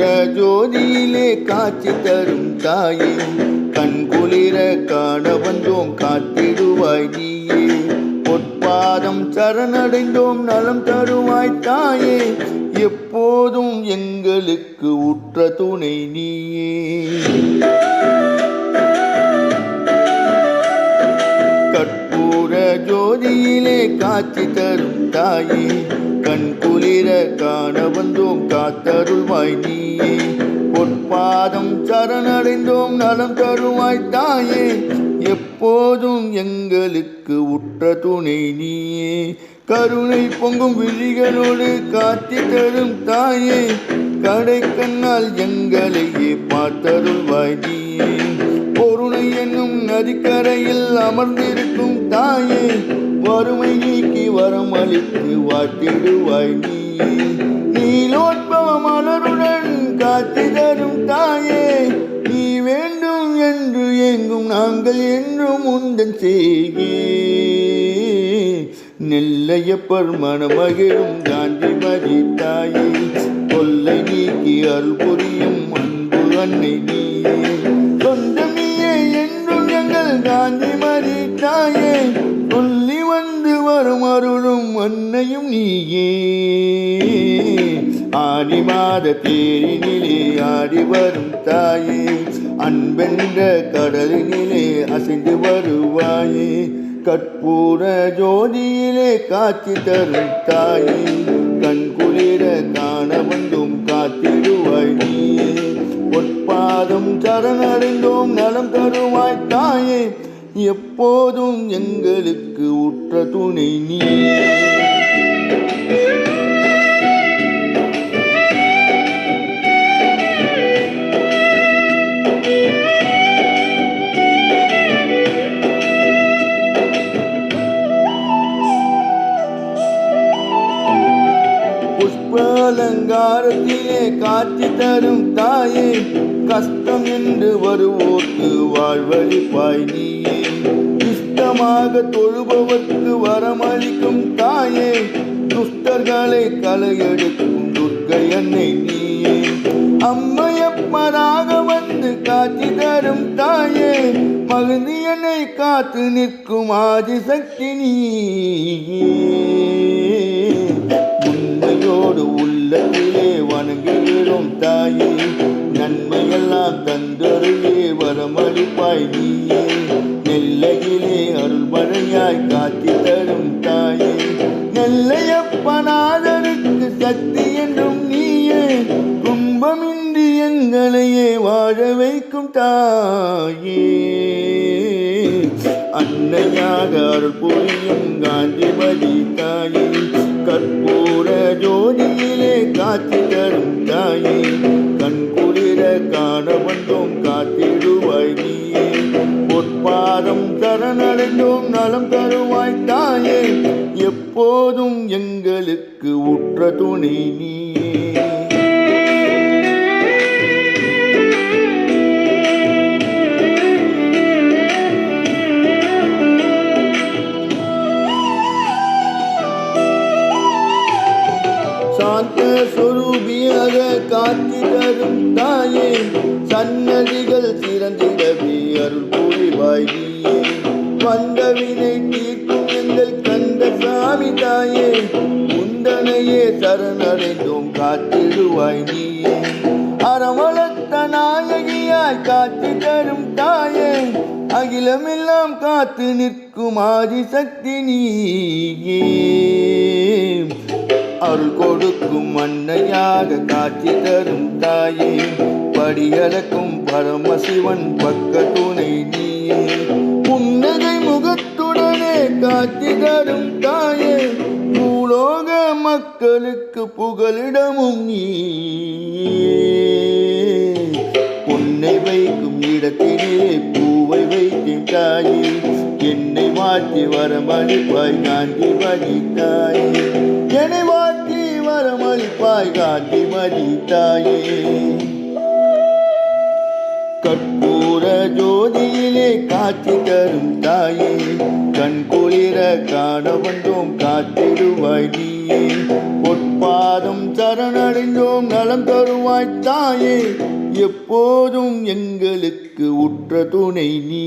கற்பூர ஜோதியிலே காட்சி தரும் தாயே கண் குளிர காண வந்தோம் காத்திடுவாய் நீயே. பொற்பாதம் சரணடைந்தோம் நலம் தருவாய் தாயே. எப்போதும் எங்களுக்கு உற்ற துணை நீயே. ஜோதியிலே காட்சி தரும் தாயே கண் குளிர காண வந்தோம் காத்தருள்வாய் நீயே. பொற்பாதம் சரணடைந்தோம் நலம் தருவாய் தாயே. எப்போதும் எங்களுக்கு உற்ற துணை நீயே. கருணை பொங்கும் விழிகளோடு காத்தி தரும் தாயே. கடை கண்ணால் எங்களையே பார்த்தருள்வாய் பொருளை என்னும் நதிக்கரையில் அமர்ந்திருக்கும் தாயே வறுமை நீக்கி வரம் அளித்து வாட்டிடுவாய் நீயே நீலோத்பவ மலருடன் காட்சி தரும் தாயே நீ வேண்டும் என்று எங்கும் நாங்கள் என்றும் உந்தன் செய்கே. நெல்லையப்பர் மனமகிழும் காந்திமதி தாயே தொல்லை நீக்கி அருள்புரியும் அன்பு அன்னை நீயே. சொந்தம் என்றும் எங்கள் காந்திமதி தாயே சொல்லி வந்து வரும் அருளும் அன்னையும் நீயே. ஆடி மாத தேரினிலே ஆடி வரும் தாயே. அன்பென்ற கடலினிலே அசைந்து வருவாயே. கற்பூர ஜோதியிலே காட்சி தரும் தாயே. கண்குளிர் காண வந்தும் காத்திடுவாய் நீயே. பொற்பாதம் சரணடைந்தோம் நலம் தருவாய் தாயே. எப்போதும் எங்களுக்கு உற்ற துணை நீயே. அலங்காரத்திலே காட்சி தரும் தாயே கஷ்டம் என்று வருவோர்க்கு வாழ்வழிப்பாய் நீயே. இஷ்டமாக தொழுபவர்க்கு வரமளிக்கும் தாயே துஷ்டர்களை களையெடுக்கும் துர்க்கை அன்னை நீயே. அம்மையப்பராக வந்து காட்சி தரும் தாயே மகிழ்ந்தியனை காத்து நிற்கும் ஆதிசக்தி நீயே. அருள்மழையாய் காத்தி தரும் தாயே. நெல்லையப்பனாதருக்கு சக்தி என்றும் நீயே. கும்பமின்றி எங்களையே வாழ வைக்கும் தாயே. அன்னையாக அருள் புரியும் காந்திமதி தாயே. கற்பூர ஜோதியிலே காத்தி தரும் தாயே. சரணடைந்தோம் நலம் தருவாய் தாயே. எப்போதும் எங்களுக்கு உற்ற துணை நீயே. சாந்த சொரூபியாக காத்தி தரும் தாயே. சன்னதிகள் திறந்திடவே அருள் கந்த சாமி தாயே உந்தனையே சரணடைந்தோம் காத்திடுவாய் நீயே. அறவளத்த நாயகியாய் காத்து தரும் தாயே அகிலமெல்லாம் காத்து நிற்கும் ஆதிசக்தி நீயே. அருள் கொடுக்கும் அன்னையாக காட்சி தரும் தாயே படியடக்கும் பரமசிவன் பக்க துணை நீயே. புன்னகை காட்சி தரும் தாயே பூலோக மக்களுக்கு புகலிடமும் நீ பொன்னை வைக்கும் இடத்திலே பூவை வைத்தேன் தாயே என்னை மாற்றி வரமளிப்பாய் காந்தி மதித்தாயே. என்னை மாற்றி வரமளிப்பாய் காந்தி மதித்தாயே. தாயே ஜோதியிலே காட்சி தரும் தாயே கண் குளிர காண வந்தோம் காத்திடுவாய் நீயே. பொற்பாதம் சரணடைந்தோம் நலம் தருவாய் தாயே எப்போதும் எங்களுக்கு உற்ற துணை நீ